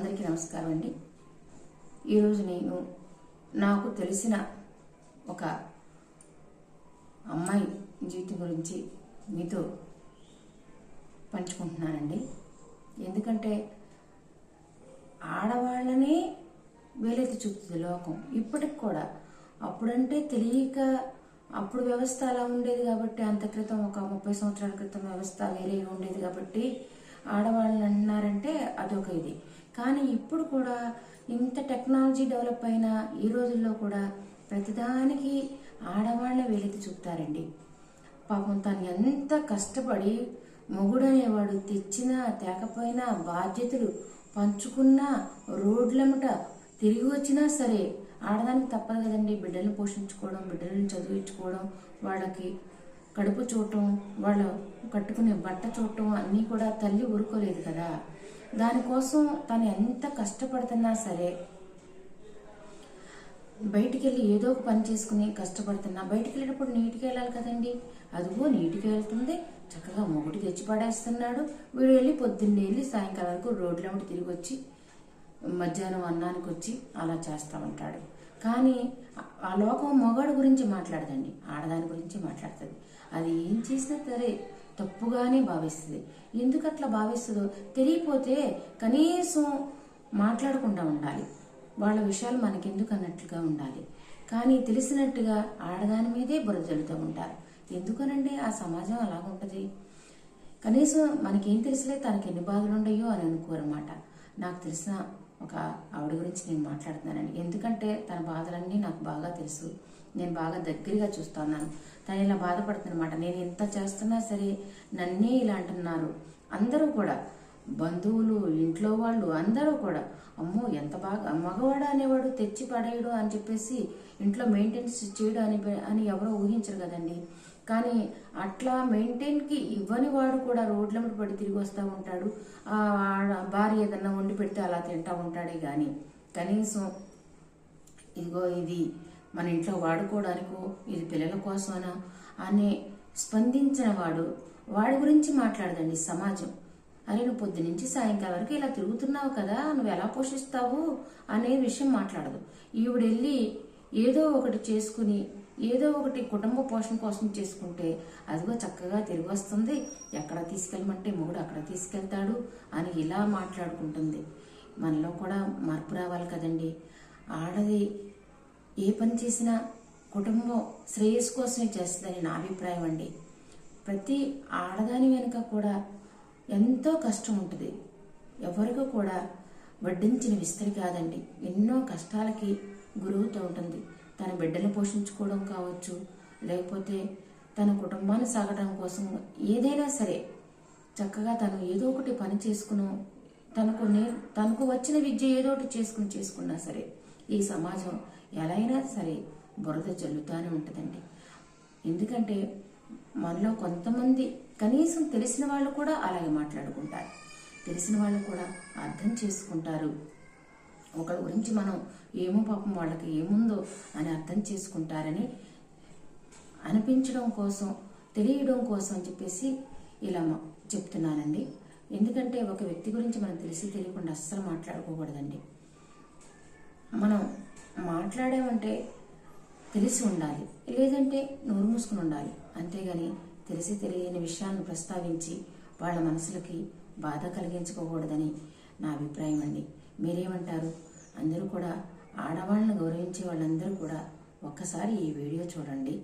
అందరికీ నమస్కారం అండి. ఈరోజు నేను నాకు తెలిసిన ఒక అమ్మాయి జీవితం గురించి మీతో పంచుకుంటున్నానండి. ఎందుకంటే ఆడవాళ్ళని వేలెత్తి చూపుతుంది లోకం. ఇప్పటికి కూడా అప్పుడంటే తెలియక అప్పుడు వ్యవస్థ అలా ఉండేది కాబట్టి అంత క్రితం ఒక ముప్పై సంవత్సరాల క్రితం వ్యవస్థ వేరేగా ఉండేది కాబట్టి ఆడవాళ్ళని అన్నారంటే అదొక ఇది. కానీ ఇప్పుడు కూడా ఇంత టెక్నాలజీ డెవలప్ అయిన ఈ రోజుల్లో కూడా ప్రతిదానికి ఆడవాళ్ళని వెలితి చూపుతారండి. పాపం తను ఎంత కష్టపడి మొగుడనేవాడు తెచ్చినా తేకపోయినా బాధ్యతలు పంచుకున్నా రోడ్లమట తిరిగి వచ్చినా సరే ఆడదానికి తప్పదు కదండి. బిడ్డలను పోషించుకోవడం బిడ్డలను చదివించుకోవడం వాళ్ళకి కడుపు చూడటం వాళ్ళ కట్టుకునే బట్ట చూడటం అన్నీ కూడా తల్లి ఊరుకోలేదు కదా. దానికోసం తను ఎంత కష్టపడుతున్నా సరే బయటికి వెళ్ళి ఏదో ఒక పని చేసుకుని కష్టపడుతున్నా. బయటికి వెళ్ళేటప్పుడు నీటికి వెళ్ళాలి కదండి. అదిగో నీటికి వెళ్తుంది చక్కగా మొగుడు తెచ్చి పడేస్తున్నాడు. వీడు వెళ్ళి పొద్దున్నే వెళ్ళి సాయంకాలం వరకు రోడ్ల వెంట తిరిగి వచ్చి మధ్యాహ్నం అన్నానికి వచ్చి అలా చేస్తూ ఉంటాడు. కానీ ఆ లోకం మొగాడు గురించి మాట్లాడదండి. ఆడదాని గురించి మాట్లాడుతుంది. అది ఏం చేసినా సరే తప్పుగానే భావిస్తుంది. ఎందుకు అట్లా భావిస్తుందో తెలియపోతే కనీసం మాట్లాడకుండా ఉండాలి. వాళ్ళ విషయాలు మనకెందుకు అన్నట్లుగా ఉండాలి. కానీ తెలిసినట్టుగా ఆడదాని మీదే బురద జల్లుతూ ఉంటారు. ఎందుకనండి ఆ సమాజం అలాగుంటుంది? కనీసం మనకేం తెలిసిలే తనకి ఎన్ని బాధలు ఉండయో అని అనుకోరన్నమాట. నాకు తెలిసిన ఒక ఆవిడ గురించి నేను మాట్లాడుతున్నానండి. ఎందుకంటే తన బాధలన్నీ నాకు బాగా తెలుసు. నేను బాగా దగ్గరగా చూస్తున్నాను. తను ఇలా బాధపడుతున్నమాట నేను ఎంత చేస్తున్నా సరే నన్నే ఇలా అంటున్నారు. అందరూ కూడా బంధువులు ఇంట్లో వాళ్ళు అందరూ కూడా అమ్మో ఎంత బాగా మగవాడు అనేవాడు తెచ్చి పడేయడు అని చెప్పేసి ఇంట్లో మెయింటెనెన్స్ చేయడు అని అని ఎవరో ఊహించరు కదండి. కానీ అట్లా మెయింటైన్కి ఇవ్వని వాడు కూడా రోడ్ల మీద పడి తిరిగి వస్తూ ఉంటాడు. ఆ భార్య ఏదన్నా వండి పెడితే అలా తింటా ఉంటాడే కానీ కనీసం ఇదిగో ఇది మన ఇంట్లో వాడుకోవడానికో ఇది పిల్లల కోసమనా అనే స్పందించిన వాడు వాడి గురించి మాట్లాడదండి సమాజం. అరే నువ్వు పొద్దు నుంచి సాయంకాలం వరకు ఇలా తిరుగుతున్నావు కదా నువ్వు ఎలా పోషిస్తావు అనే విషయం మాట్లాడదు. ఈవిడెళ్ళి ఏదో ఒకటి చేసుకుని ఏదో ఒకటి కుటుంబ పోషణ కోసం చేసుకుంటే అదిగో చక్కగా తిరిగి వస్తుంది. ఎక్కడ తీసుకెళ్ళమంటే మొగుడు అక్కడ తీసుకెళ్తాడు అని ఇలా మాట్లాడుకుంటుంది. మనలో కూడా మార్పు రావాలి కదండి. ఆడది ఏ పని చేసినా కుటుంబం శ్రేయస్సు కోసమే చేస్తుందని నా అభిప్రాయం అండి. ప్రతి ఆడదాని వెనుక కూడా ఎంతో కష్టం ఉంటుంది. ఎవరికి కూడా వడ్డించిన విస్తరి కాదండి. ఎన్నో కష్టాలకి గురవుతూ ఉంటుంది. తన బిడ్డను పోషించుకోవడం కావచ్చు లేకపోతే తన కుటుంబాన్ని సాగడం కోసం ఏదైనా సరే చక్కగా తను ఏదో ఒకటి పని చేసుకును తనకు నే తనకు వచ్చిన విద్య ఏదో ఒకటి చేసుకుని చేసుకున్నా సరే ఈ సమాజం ఎలా అయినా సరే బురద జల్లుతానే ఉంటుందండి. ఎందుకంటే మనలో కొంతమంది కనీసం తెలిసిన వాళ్ళు కూడా అలాగే మాట్లాడుకుంటారు. తెలిసిన వాళ్ళు కూడా అర్థం చేసుకుంటారు. ఒకరి గురించి మనం ఏమో పాపం వాళ్ళకి ఏముందో అని అర్థం చేసుకుంటారని అనిపించడం కోసం తెలియడం కోసం అని చెప్పేసి ఇలా చెప్తున్నానండి. ఎందుకంటే ఒక వ్యక్తి గురించి మనం తెలిసి తెలియకుండా అస్సలు మాట్లాడుకోకూడదండి. మనం మాట్లాడామంటే తెలిసి ఉండాలి లేదంటే నోరు మూసుకుని ఉండాలి. అంతేగాని తెలిసి తెలియని విషయాలను ప్రస్తావించి వాళ్ళ మనసులకి బాధ కలిగించుకోకూడదని నా అభిప్రాయం అండి. మీరేమంటారు? అందరూ కూడా ఆడవాళ్ళని గౌరవించే వాళ్ళందరూ కూడా ఒక్కసారి ఈ వీడియో చూడండి.